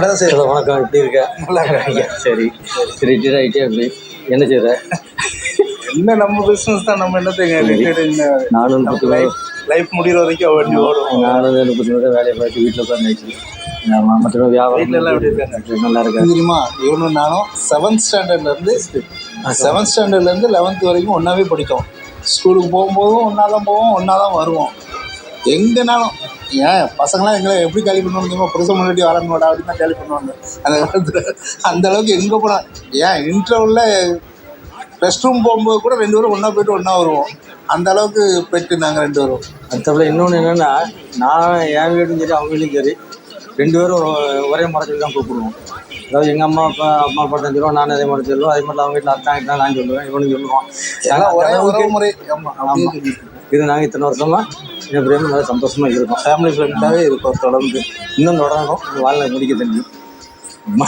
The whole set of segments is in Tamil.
வணக்கம் சார் வணக்கம் எப்படி இருக்க? நல்லா இருக்காங்க? சரி. ரிட்டையர் ஆகிட்டே அப்படி என்ன செய்கிற என்ன நம்ம பிசினஸ் தான் நம்ம என்னத்தைங்க நானும் லைஃப் முடிகிற வரைக்கும் வண்டி ஓடும். நானும் முப்பத்தி மூணு வேலையை பார்த்து வீட்டில் உட்காந்து மற்ற வியாபாரம்? நல்லா இருக்கேன் தெரியுமா? இவனும் நானும் செவன்த் ஸ்டாண்டர்ட்ல இருந்து செவன்த் ஸ்டாண்டர்ட்ல இருந்து லெவன்த் வரைக்கும் ஒன்னாவே படித்தோம். ஸ்கூலுக்கு போகும்போதும் ஒன்றா தான் போவோம் ஒன்றா தான் வருவோம். எங்கேனாலும் ஏன் பசங்களாம் எங்களை எப்படி கேலி பண்ணுவாங்க தெரியுமா? புதுசு முன்னாடி வரணும்டா அப்படின்னு தான் கேலி பண்ணுவாங்க. அந்த காலத்தில் அந்த அளவுக்கு எங்கே போனால் ஏன் இன்டர்வலில் ரெஸ்ட் ரூம் போகும்போது கூட ரெண்டு பேரும் ஒன்றா போயிட்டு ஒன்றா வருவோம். அந்த அளவுக்கு பெட்டு நாங்கள் ரெண்டு பேரும். மற்றபடி இன்னொன்று என்னென்னா நான் என் வீடும் சரி அவங்க வீடும் சரி ரெண்டு பேரும் ஒரே மரத்தில் தான் கூப்பிடுவோம். அதாவது எங்கள் அம்மா அப்பா அம்மா தான் சொல்லுவோம் நான் அதே மாதிரி சொல்லுவோம் அதே மாதிரி அவங்க வீட்டில் அத்தான் கிட்ட நான் சொல்லுவேன் இவனும் சொல்லுவான். எல்லாம் ஒரே ஒரே முறை. ஆமாம் இது நாங்கள் இத்தனை வருஷமா என் பிரேமம் நல்லா சந்தோஷமாக இருக்கும் ஃபேமிலி ஃப்ரெண்டாகவே இருக்கும் தொடர்ந்து இன்னும் தொடரணும். வாழ்நாள் முடிக்க தெரியும்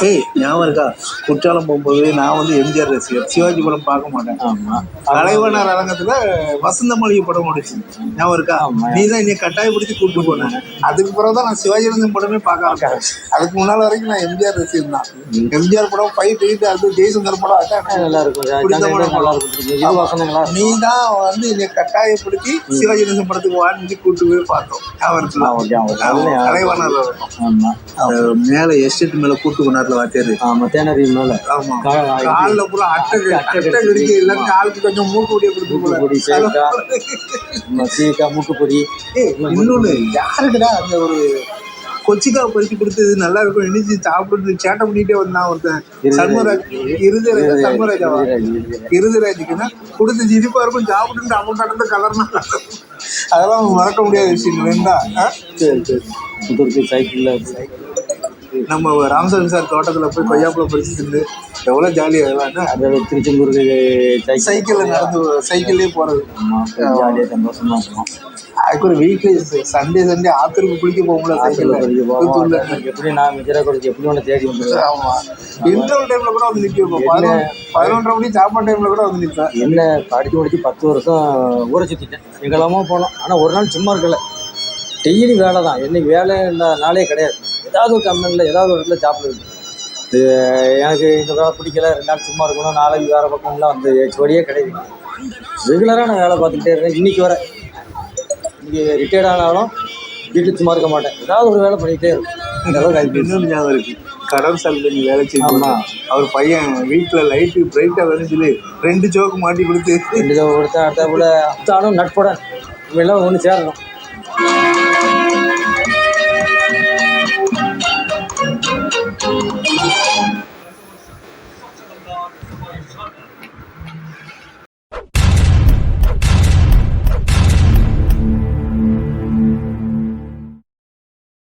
ஏய் ஞாபகம் இருக்கா? குற்றாலம் போகும்போது நான் வந்து எம்ஜிஆர் ரசிகர். சிவாஜி படம் பார்க்க மாட்டேன். ஆமாம் கலைவனர் அரங்கத்துல வசந்த மளிகை படம் முடிச்சு ஞாபகம் இருக்கா. நீ தான் என்னை கட்டாயப்படுத்தி கூப்பிட்டு போனேன் அதுக்கு பிறகு தான் நான் சிவாஜி கணேசன் படமே பார்க்க ஆரம்பிச்சேன். அதுக்கு முன்னால வரைக்கும் நான் எம்ஜிஆர் ரசிகர் தான். எம்ஜிஆர் படம் ஃபைட் எயிட் அது ஜெய்சங்கர் படம் அதான் நல்லா இருக்கும் நீ தான் வந்து என்னை கட்டாயப்படுத்தி சிவாஜி கணேசன் படத்துக்கு வாங்கி கூட்டு போய் பார்த்தோம். ஞாபகம் ஆமாம் அது மேல எஸ்டேட் மேல கூட்டு கொண்டாடுல வாத்தியாரு ஆமாம் தேனரி மேலே. ஆமா. கால்ல பூரா அட்டை அட்டை கடிக்க இல்லைன்னா காலுக்கு கொஞ்சம் மூக்கு முடிய கொடுத்து சேக்கா. மூக்குப்பொடி ஏய், இன்னொன்னு யாருக்குடா அந்த ஒரு கொச்சிக்காவை பறிச்சு கொடுத்து இது நல்லா இருக்கும். இனிச்சு சாப்பிட்டு சேட்டை பண்ணிட்டே வந்தான் ஒருத்தன். சண்முகராஜ். இருதராஜா சண்முகராஜாவா இருதராஜுக்குன்னா கொடுத்து சிரிப்பா இருக்கும். சாப்பிட்டு அவன் கலர்னா அதெல்லாம் மறக்க முடியாத விஷயம் வேண்டா சரி சரி. சைக்கிளில் நம்ம ராமசாமி சார் தோட்டத்துல போய் கொய்யாப்பழம் பறிச்சு தின்னு எவ்வளவு ஜாலியா அதெல்லாம் அதாவது திருச்செந்தூருக்கு சைக்கிள் சைக்கிள்ல நடந்து சைக்கிள்லயே போறது. ஜாலியாக சந்தோஷமா இருக்கும். அதுக்கு ஒரு வீக்லி சண்டே சண்டே ஆத்தருக்கு குளிக்க போகும்ல சைக்கிளில் தூத்துக்குடியில. போவோம் எப்படி நான் மிஜரா கொடுத்து எப்படி ஒன்று தேடி வந்துடுவேன் ஆமா. இன்டர்வல் டைம்ல கூட வந்து நிற்கும் பதினொன்று பதினொன்றரை மணி சாப்பாடு டைம்ல கூட வந்து நிற்பேன் என்ன? படித்து முடிச்சு பத்து வருஷம் ஊரை சுற்றிட்டேன் எங்கெல்லாமோ போனோம். ஆனால் ஒரு நாள் சும்மா இருக்கல. டெய்லி வேலை தான் என்னைக்கு வேலை இல்ல நாளே கிடையாது. ஏதாவது ஒரு கம்பெனியில் ஏதாவது ஒரு இடத்துல சாப்பிடுது இது எனக்கு இந்த வேலை பிடிக்கல. ரெண்டு நாள் சும்மா இருக்கணும். நாளைக்கு வேறு பக்கம்லாம் வந்து வழியே கிடையாது. ரெகுலராக நான் வேலை பார்த்துக்கிட்டே இருக்கேன் இன்னைக்கு வர. இன்னைக்கு ரிட்டையர்ட் ஆனாலும் வீட்டுக்கு சும்மா இருக்க மாட்டேன். ஏதாவது ஒரு வேலை பண்ணிக்கிட்டே இருக்கும். இந்த அளவுக்கு. இன்னொன்று ஞாபகம் இருக்கு. கடன் நீ வேலை செய்யும் ஆமா. அவர் பையன் வீட்டில் லைட்டு பிரைட்டாக சொல்லி ரெண்டு சோக்கு மாட்டி கொடுத்து ரெண்டு தடவை கொடுத்தா அடுத்த போல அத்தானும் நட்புடன். இவெல்லாம் ஒன்று சேரணும்.